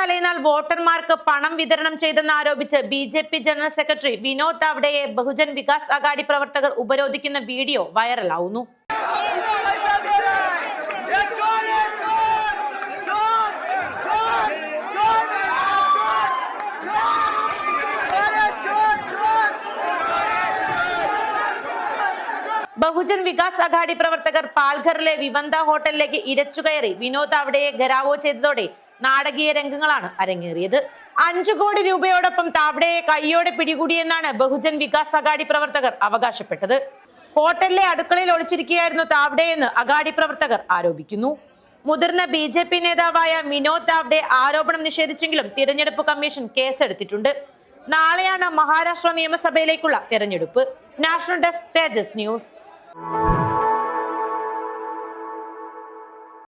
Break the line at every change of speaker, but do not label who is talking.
തലേന്നാൾ വോട്ടർമാർക്ക് പണം വിതരണം ചെയ്തെന്ന് ആരോപിച്ച് B J P general secretary Vinod താവ്ഡയെ Bahujan Vikas Aghadi പ്രവർത്തകർ ഉപരോധിക്കുന്ന വീഡിയോ വൈറലാവുന്നു. ബഹുജൻ വികാസ് അഘാടി പ്രവർത്തകർ പാൽഘറിലെ വിവന്ത ഹോട്ടലിലേക്ക് ഇരച്ചുകയറി വിനോദ് അവിടെയെ ഘരാവോ ചെയ്തതോടെ നാടകീയ രംഗങ്ങളാണ് അരങ്ങേറിയത്. അഞ്ചു കോടി രൂപയോടൊപ്പം താവ്ഡെയെ കൈയോടെ പിടികൂടിയെന്നാണ് ബഹുജൻ വികാസ് അഗാഡി പ്രവർത്തകർ അവകാശപ്പെട്ടത്. ഹോട്ടലിലെ അടുക്കളയിൽ ഒളിച്ചിരിക്കുകയായിരുന്നു താവ്ഡെയെന്ന് അഗാഡി പ്രവർത്തകർ ആരോപിക്കുന്നു. മുതിർന്ന ബി ജെ പി നേതാവായ വിനോദ് താവ്ഡെ ആരോപണം നിഷേധിച്ചെങ്കിലും തിരഞ്ഞെടുപ്പ് കമ്മീഷൻ കേസെടുത്തിട്ടുണ്ട്. നാളെയാണ് മഹാരാഷ്ട്ര നിയമസഭയിലേക്കുള്ള തെരഞ്ഞെടുപ്പ്. National desk Tejas news.